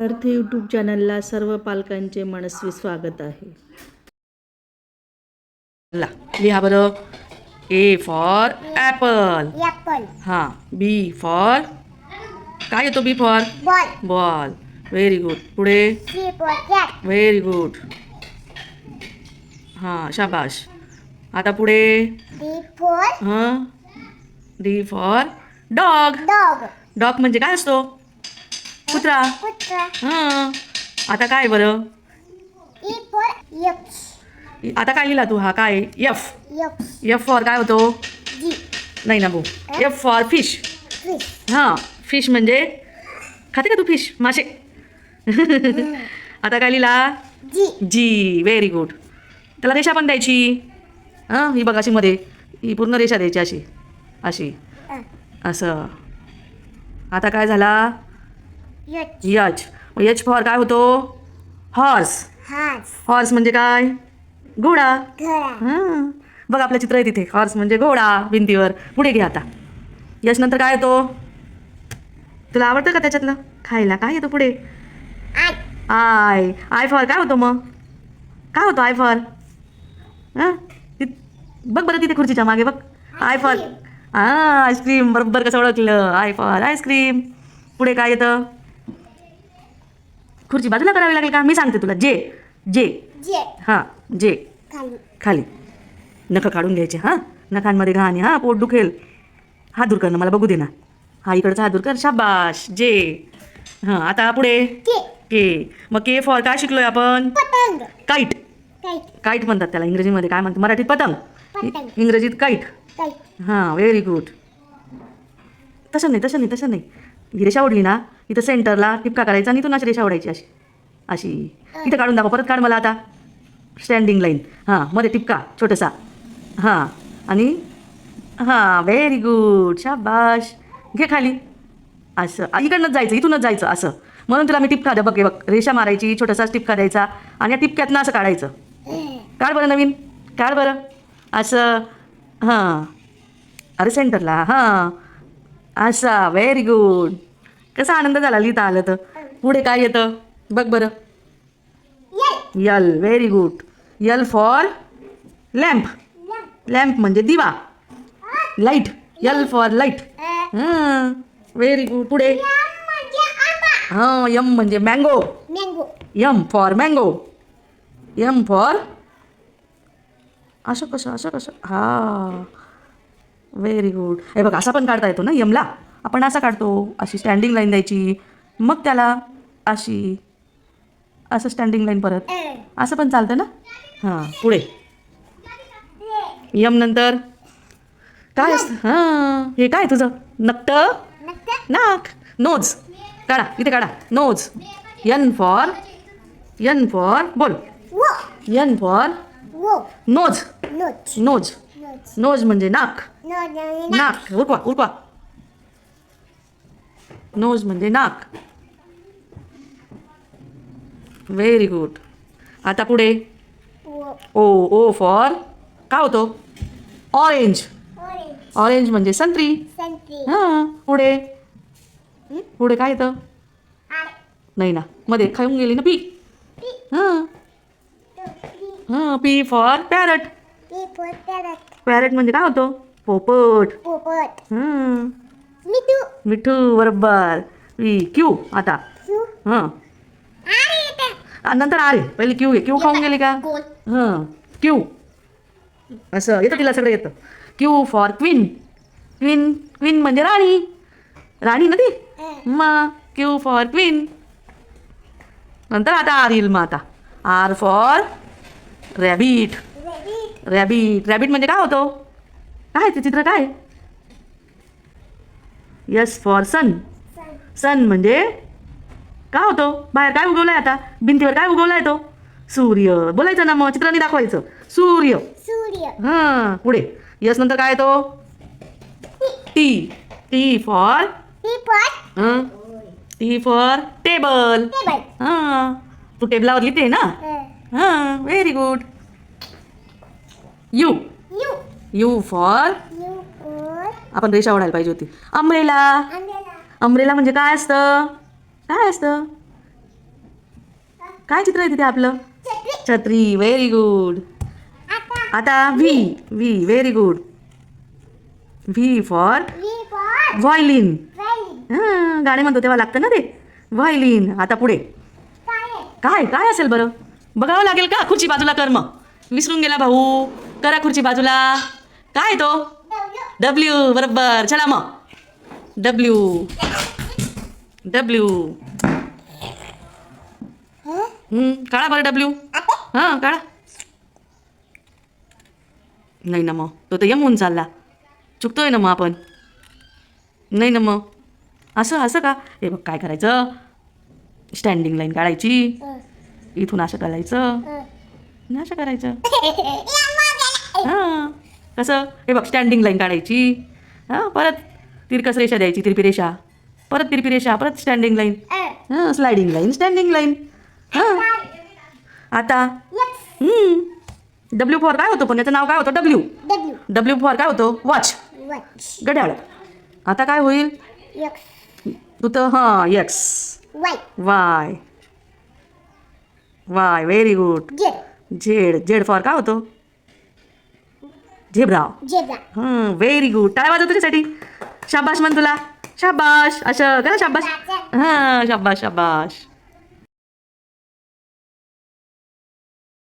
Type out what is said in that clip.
अर्थ यूट्यूब चॅनलला सर्व पालकांचे मनस्वी स्वागत आहे. ला लिहा बरं ए फॉर ॲपल ॲपल हां बी फॉर काय येतो B for ball ball very good पुढे? C for cat very good हां शाबाश. आता पुढे? डी फॉर हां. D for dog dog dog म्हणजे काय असतो? कुत्रा? कुत्रा. हां. आता काय बरं? ई फॉर यक्स आता काय लिहिला तू हा? काय? एफ यक्स एफ फॉर काय होतो? जी नाही ना भाऊ. एफ फॉर फिश फिश हां. फिश म्हणजे? खाते का तू फिश मासे? आता काय लिहिला? जी जी व्हेरी गुड त्याला रेषा पण द्यायची. हां? ही बघ अशी मध्ये. ही पूर्ण रेषा द्यायची अशी. अशी. असं. आता काय झाला? यच यच फॉर काय होतो? हॉर्स हॉर्स म्हणजे काय? घोडा. हां. बघ आपलं चित्र आहे तिथे. हॉर्स म्हणजे घोडा भिंतीवर. पुढे घे आता. यश नंतर काय येतो? तुला आवडतं का त्याच्यातलं? खायला. काय येतो पुढे? आय. आय. फॉर काय होतं मग? काय होतं आय फॉर हां? बघ बरं तिथे खुर्चीच्या मागे बघ. आय फॉर हां आईस्क्रीम बरोबर कसं ओळखलं? आय फॉर आईस्क्रीम पुढे काय येतं? खुर्ची बाजूला करावी लागेल का? मी सांगते तुला. जे जे. हां जे. खाली. नखं काढून घ्यायचे हां. नखांमध्ये घाण हां. पोट दुखेल. हात दूर कर ना मला बघू दे ना. हा इकडचा हात दूर कर. शाबाश. जे. हां आता पुढे. के. के. मग के फॉर काय शिकलोय आपण? पतंग. काईट काईट म्हणतात त्याला इंग्रजीमध्ये. काय म्हणतात? मराठीत पतंग. इंग्रजीत काईट हां व्हेरी गुड तसं नाही तसं नाही तसं नाही. ही रेषा ओढली ना इथं सेंटरला टिपका करायचा आणि इथून अशी रेषा ओढायची अशी. अशी. इथं काढून दाखव परत काढ मला आता. स्टँडिंग लाईन हां मध्ये टिपका छोटासा. हां आणि हां व्हेरी गुड शाबाश. घे खाली. असं. इकडनंच जायचं इथूनच जायचं असं. म्हणून तुला मी टिपका द्या बघ बघ रेषा मारायची छोटासाच टिपका द्यायचा आणि या टिपक्यातनं असं काढायचं. काढ बरं नवीन. काढ बरं. असं. हां. अरे सेंटरला हां. असा व्हेरी गुड कसा आनंद झाला लिहिता आलं तर? पुढे काय येतं? बघ बरं. L very good L for lamp lamp म्हणजे दिवा. Light L for light very good पुढे? हां यम म्हणजे mango mango M for mango M for असं कसं असं कसं? हा. व्हेरी गुड हे बघ असा पण काढता येतो ना यमला. आपण असा काढतो अशी स्टँडिंग लाईन द्यायची. मग त्याला अशी असं स्टँडिंग लाईन परत. असं पण चालतं ना? हां पुढे. यम नंतर. काय असतं? हां हे काय तुझं? नक्ट नाक. नोज. काढा इथे काढा. Nose. N for N for बोल. N for nose. Nose. Nose. म्हणजे नाक. नो नो नाक. उरकवा उरकवा नोज म्हणजे नाक. व्हेरी गुड आता पुढे. ओ. ओ फॉर काय होतो? ऑरेंज ऑरेंज म्हणजे संत्री. हां पुढे. पुढे काय येतं? नाही ना. मध्ये खाऊन गेली ना पी. हां. हां P for parrot parrot parrot म्हणजे काय होतो? पोपट. पोपट. मिठू. मिठू बरोबर. क्यू आता. हां. नंतर आरे. पहिले क्यू घे. क्यू खाऊन गेली का? हां. क्यू. असं. येतं तिला सगळं येतं. Q for queen. Queen queen म्हणजे राणी. राणी ना ती? मग क्यू फॉर क्वीन. नंतर आता आर येईल मग आता. R for rabbit. Rabbit rabbit म्हणजे काय होतो? काय ते चित्र काय? यस फॉर सन सन म्हणजे काय होतो? बाहेर काय उगवलाय आता? भिंतीवर काय उगवलाय तो? सूर्य. बोलायचं ना मग चित्राने दाखवायचं. सूर्य. सूर्य. हां पुढे. यस नंतर काय येतो? टी टी फॉर हां? टी फॉर टेबल टेबल हां. तू टेबलावर लिहिते ना? हां. Very good U U U for आपण रेषा ओढायला पाहिजे होती. अम्ब्रेला. अंधेला अम्ब्रेला म्हणजे काय असतं? काय असतं? काय चित्र आहे तिथे आपलं? छत्री. व्हेरी गुड आता. V V very good V for violin हां गाणे म्हणतो तेव्हा लागतं ना ते? व्हायलिन आता पुढे. काय? काय? काय असेल बरं? बघावं लागेल का? खुर्ची बाजूला कर मग. विसरून गेला भाऊ. करा खुर्ची बाजूला. काय तो? डब्ल्यू बरोबर. चला मग. डब्ल्यू डब्ल्यू काढा बरं डब्ल्यू हां काढा. नाही ना मग. तो तर यम होऊन चालला. चुकतोय ना मग आपण. नाही ना मग. असं असं का? हे बघ काय करायचं? स्टँडिंग लाईन काढायची. इथून असं करायचं आणि असं करायचं. हां. कसं? हे बघ स्टँडिंग लाईन काढायची. हां परत तिरकस रेषा द्यायची तिरपी रेषा परत तिरपी रेषा परत स्टँडिंग लाईन हां स्लायडिंग लाईन स्टँडिंग लाईन हां. आता. डब्ल्यू फॉर काय होतं पण? याचं नाव काय होतं? डब्ल्यू डब्ल्यू फॉर काय होतं? वॉच घड्याळ. आता काय होईल? तू तर हां X Y Y very good Z Z for काय होतो? झेब्रा. हं व्हेरी गुड टाळ्या वाजव तुझ्यासाठी. शाबाश म्हण तुला. शाबाश. असं करा शाबाश. हां शाबाश शाबाश.